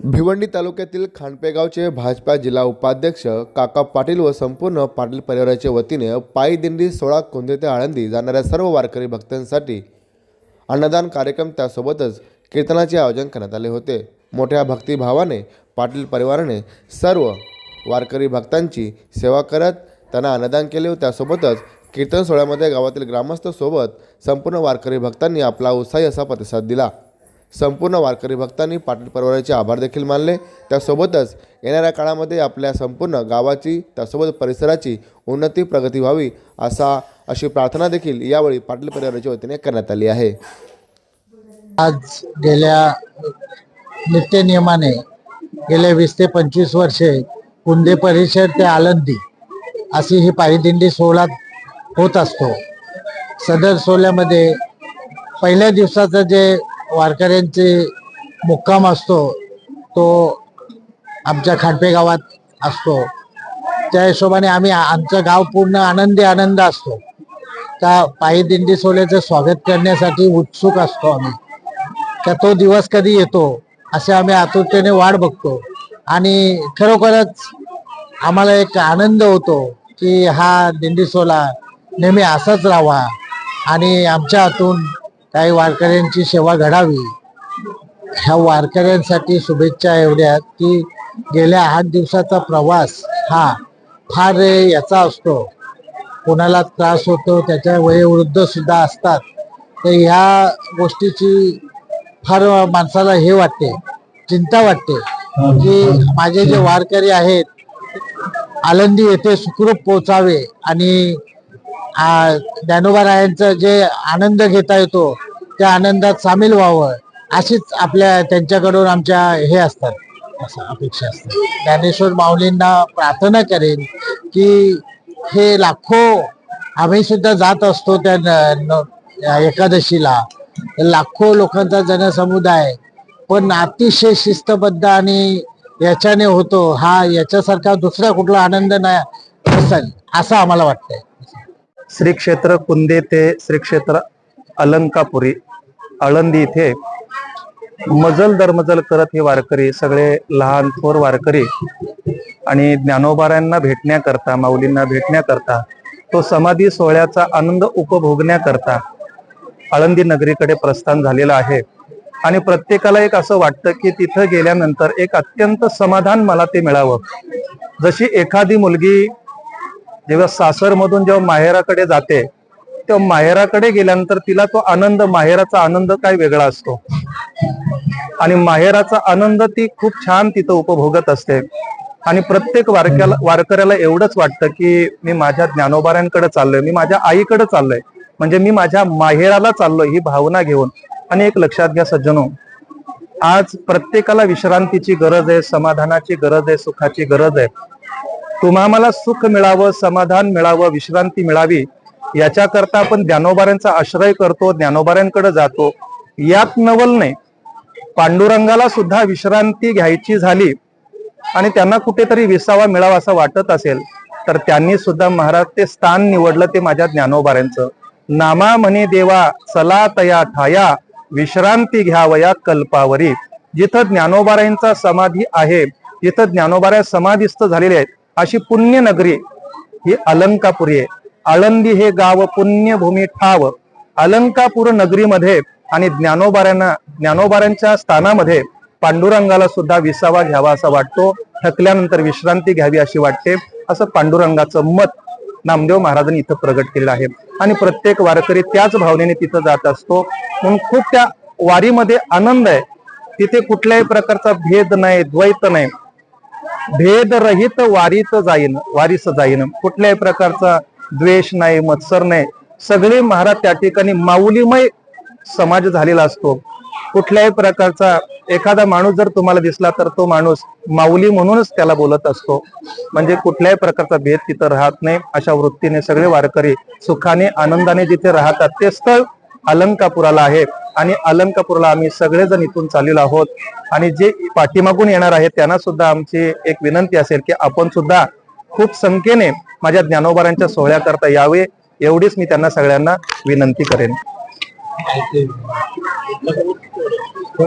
भिवंडी तालुक्यातील खांडपेगावचे भाजपा जिल्हा उपाध्यक्ष काका पाटील व संपूर्ण पाटील परिवाराच्या वतीने पायी दिंडी सोळा कोंदे ते आळंदी जाणाऱ्या सर्व वारकरी भक्तांसाठी अन्नदान कार्यक्रम त्यासोबतच कीर्तनाचे आयोजन करण्यात आले होते. मोठ्या भक्तिभावाने पाटील परिवाराने सर्व वारकरी भक्तांची सेवा करत त्यांना अन्नदान केले व त्यासोबतच कीर्तन सोहळ्यामध्ये गावातील ग्रामस्थ सोबत संपूर्ण वारकरी भक्तांनी आपला उत्साही असा प्रतिसाद दिला. संपूर्ण वारकरी भक्तांनी पाटील परिवाराचे आभार देखील मानले. त्यासोबतच येणाऱ्या काळामध्ये आपल्या संपूर्ण गावाची त्यासोबत परिसराची उन्नती प्रगती व्हावी असा अशी प्रार्थना देखील यावेळी पाटील परिवाराच्या वतीने करण्यात आली आहे. आज गेल्या नित्यनियमाने गेल्या वीस ते पंचवीस वर्षे कुंदे परिसर ते आलंदी अशी ही पायीदिंडी सोहळा होत असतो. सदर सोहळ्यामध्ये पहिल्या दिवसाचं जे वारकऱ्यांचे मुक्काम असतो तो आमच्या खांडपे गावात असतो. त्या हिशोबाने आम्ही आमचं गाव पूर्ण आनंदी आनंद असतो. त्या पायी दिंडी सोहळ्याचं स्वागत करण्यासाठी उत्सुक असतो आम्ही. का तो दिवस कधी येतो असे आम्ही आतुरतेने वाट बघतो. आणि खरोखरच आम्हाला एक आनंद होतो की हा दिंडी सोहळा नेहमी असाच राहावा. आणि आमच्या हातून काही वारकऱ्यांची सेवा घडावी. ह्या वारकऱ्यांसाठी शुभेच्छा एवढ्या की गेल्या आठ दिवसाचा प्रवास हा फार याचा असतो. कोणाला त्रास होतो त्याच्या वयोवृद्ध सुद्धा असतात. तर ह्या गोष्टीची फार माणसाला हे वाटते चिंता वाटते की माझे जे वारकरी आहेत आनंदी येथे सुखरूप पोचावे आणि आ, ज्ञानोबा रायांचा जे आनंद घेता येतो त्या आनंदात सामील व्हावं अशीच आपल्या त्यांच्याकडून आमच्या हे असतात असं अपेक्षा असते ज्ञानेश्वर माऊलींना प्रार्थना करेन की हे लाखो आम्ही सुद्धा जात असतो त्या न- एकादशीला. लाखो लोकांचा जनसमुदाय पण अतिशय शिस्तबद्ध आणि याच्याने होतो हा याच्यासारखा दुसरा कुठला आनंद नाही असेल असं आम्हाला वाटतंय. श्री क्षेत्र कुंदे ते श्री क्षेत्र अलंकापुरी आळंदी इथे मजल दरमजल करत हे वारकरी सगळे लहान थोर वारकरी आणि ज्ञानोबाऱ्यांना भेटण्याकरता माऊलींना भेटण्याकरता तो समाधी सोहळ्याचा आनंद उपभोगण्याकरता आळंदी नगरीकडे प्रस्थान झालेला आहे. आणि प्रत्येकाला एक असं वाटतं की तिथं गेल्यानंतर एक अत्यंत समाधान मला ते मिळावं. जशी एखादी मुलगी जेव्हा सासरमधून जेव्हा माहेराकडे जाते तेव्हा माहेराकडे गेल्यानंतर तिला तो आनंद माहेराचा आनंद काय वेगळा असतो? आणि माहेराचा आनंद ती खूप छान तिथं उपभोगत असते. आणि प्रत्येक वारक्याला वारकऱ्याला एवढंच वाटतं की मी माझ्या ज्ञानोबाऱ्यांकडे चाललोय मी माझ्या आईकडे चाललोय. म्हणजे मी माझ्या माहेराला चाललोय ही भावना घेऊन. आणि एक लक्षात घ्या सज्जनो आज प्रत्येकाला विश्रांतीची गरज आहे समाधानाची गरज आहे सुखाची गरज आहे. तुम्हाला सुख मिळावं समाधान मिळावं विश्रांती मिळावी याच्याकरता आपण ज्ञानोबाऱ्यांचा आश्रय करतो ज्ञानोबाऱ्यांकडे जातो. यात नवल नाही पांडुरंगाला सुद्धा विश्रांती घ्यायची झाली आणि त्यांना कुठेतरी विसावा मिळावा असं वाटत असेल तर त्यांनी सुद्धा महाराज ते स्थान निवडलं ते माझ्या ज्ञानोबाऱ्यांचं. नामा म्हणे देवा चला तया ठाया विश्रांती घ्यावया कल्पावरी जिथं ज्ञानोबाऱ्यांचा समाधी आहे जिथं ज्ञानोबाऱ्या समाधीस्थ झालेले आहेत अशी पुण्य नगरी ही अलंकापुरी आहे. आळंदी हे गाव पुण्यभूमी ठाव. अलंकापूर नगरीमध्ये आणि ज्ञानोबाऱ्यांना ज्ञानोबाऱ्यांच्या स्थानामध्ये पांडुरंगाला सुद्धा विसावा घ्यावा असा वाटतो. थकल्यानंतर विश्रांती घ्यावी अशी वाटते. असं पांडुरंगाचं मत नामदेव महाराजांनी इथं प्रगट केलेलं आहे. आणि प्रत्येक वारकरी त्याच भावनेने तिथं जात असतो. म्हणून खूप त्या वारीमध्ये आनंद आहे. तिथे कुठल्याही प्रकारचा भेद नाही द्वैत नाही. भेदरहित वारीत जाईन वारीस जाईन. कुठल्याही प्रकारचा द्वेष नाही मत्सर नाही. सगळे महाराज त्या ठिकाणी माऊलीमय समाज झालेला असतो. कुठल्याही प्रकारचा एखादा माणूस जर तुम्हाला दिसला तर तो माणूस माऊली म्हणूनच त्याला बोलत असतो. म्हणजे कुठल्याही प्रकारचा भेद तिथं राहत नाही. अशा वृत्तीने सगळे वारकरी सुखाने आनंदाने जिथे राहतात ते स्थळ अलंकापुराला आहे. आणि अलंकापूरला आम्ही सगळेजण इथून चाललेलो आहोत. आणि जे पाठीमागून येणार आहेत त्यांना सुद्धा आमची एक विनंती असेल की आपण सुद्धा खूप संख्येने माझ्या ज्ञानोबारांच्या सोहळ्याकरता यावे एवढीच मी त्यांना सगळ्यांना विनंती करेन.